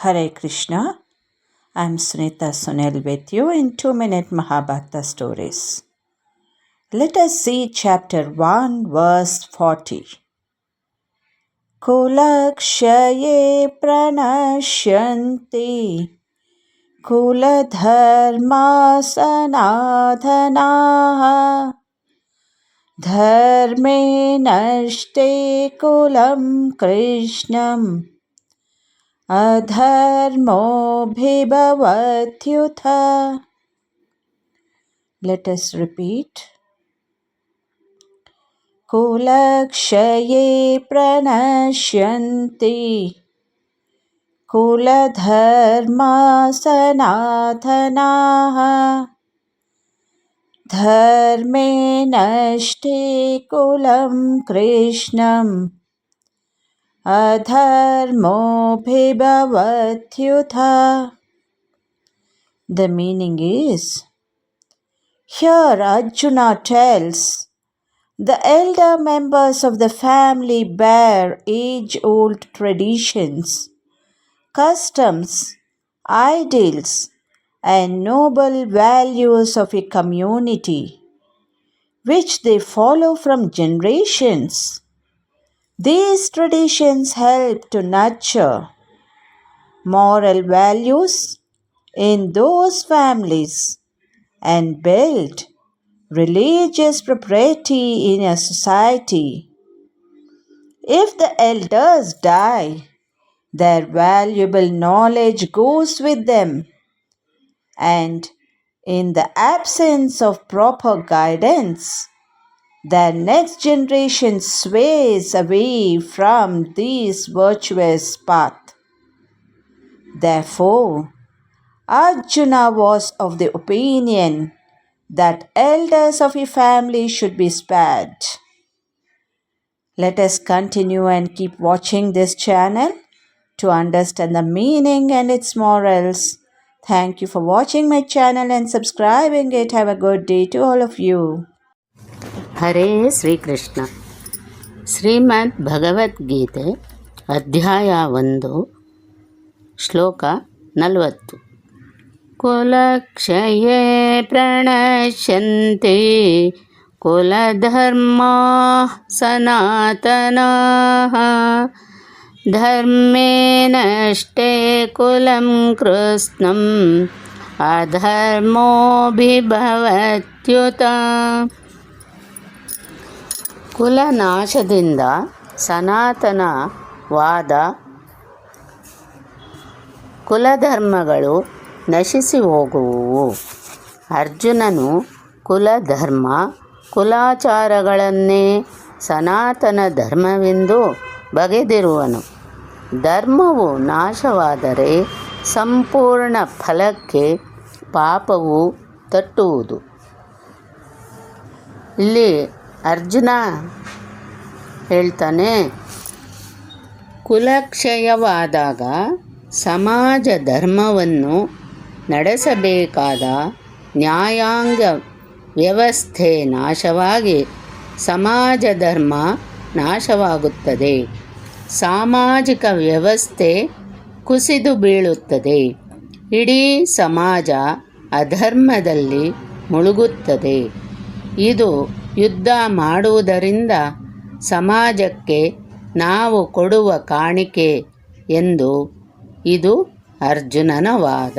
Hare Krishna. I'm Sunita Sunil with you in 2 Minute Mahabharata Stories. Let us see chapter 1, verse 40. Kulakshaye pranashyanti kuladharma sanadhanaha धर्मे नष्टे कुलं कृष्णम् अधर्मोऽभिभवत्युथ। Let us repeat. कुलक्षये प्रणश्यन्ति। कुलधर्मा सनातनाः धर्मे नष्टे कुलं कृष्णम्। Adharmobhibhavathyutha. The meaning is Here Arjuna tells the elder members of the family bear age old traditions, customs, ideals, and noble values of a community which they follow from generations. These traditions help to nurture moral values in those families and build religious propriety in a society. If the elders die, their valuable knowledge goes with them, and in the absence of proper guidance, the next generation sways away from this virtuous path. Therefore, Arjuna was of the opinion that elders of a family should be spared. Let us continue and keep watching this channel to understand the meaning and its morals. Thank you for watching my channel and subscribing it. Have a good day to all of you. ಹರೇ ಶ್ರೀಕೃಷ್ಣ. ಶ್ರೀಮದ್ ಭಗವದ್ಗೀತೆ, ಅಧ್ಯಾಯ ಒಂದು, ಶ್ಲೋಕ ನಲವತ್ತು. ಕುಲಕ್ಷಯೇ ಪ್ರಣಶ್ಯಂತೆ, ಕುಲಧರ್ಮ ಸನಾತನ. ಧರ್ಮೇ ನಷ್ಟೇ ಕುಲಂ ಕೃಷ್ಣಂ, ಅಧರ್ಮೋಭಿಭವತ್ಯುತ. ಕುಲನಾಶದಿಂದ ಸನಾತನವಾದ ಕುಲಧರ್ಮಗಳು ನಶಿಸಿ ಹೋಗುವುವು. ಅರ್ಜುನನು ಕುಲಧರ್ಮ, ಕುಲಾಚಾರಗಳನ್ನೇ ಸನಾತನ ಧರ್ಮವೆಂದು ಬಗೆದಿರುವನು. ಧರ್ಮವು ನಾಶವಾದರೆ ಸಂಪೂರ್ಣ ಫಲಕ್ಕೆ ಪಾಪವು ತಟ್ಟುವುದು. ಇಲ್ಲಿ ಅರ್ಜುನ ಹೇಳ್ತಾನೆ, ಕುಲಕ್ಷಯವಾದಾಗ ಸಮಾಜ ಧರ್ಮವನ್ನು ನಡೆಸಬೇಕಾದ ನ್ಯಾಯಾಂಗ ವ್ಯವಸ್ಥೆ ನಾಶವಾಗಿ ಸಮಾಜ ಧರ್ಮ ನಾಶವಾಗುತ್ತದೆ. ಸಾಮಾಜಿಕ ವ್ಯವಸ್ಥೆ ಕುಸಿದು ಬೀಳುತ್ತದೆ. ಇಡೀ ಸಮಾಜ ಅಧರ್ಮದಲ್ಲಿ ಮುಳುಗುತ್ತದೆ. ಇದು ಯುದ್ಧ ಮಾಡುವುದರಿಂದ ಸಮಾಜಕ್ಕೆ ನಾವು ಕೊಡುವ ಕಾಣಿಕೆ ಎಂದು ಇದು ಅರ್ಜುನನ ವಾದ.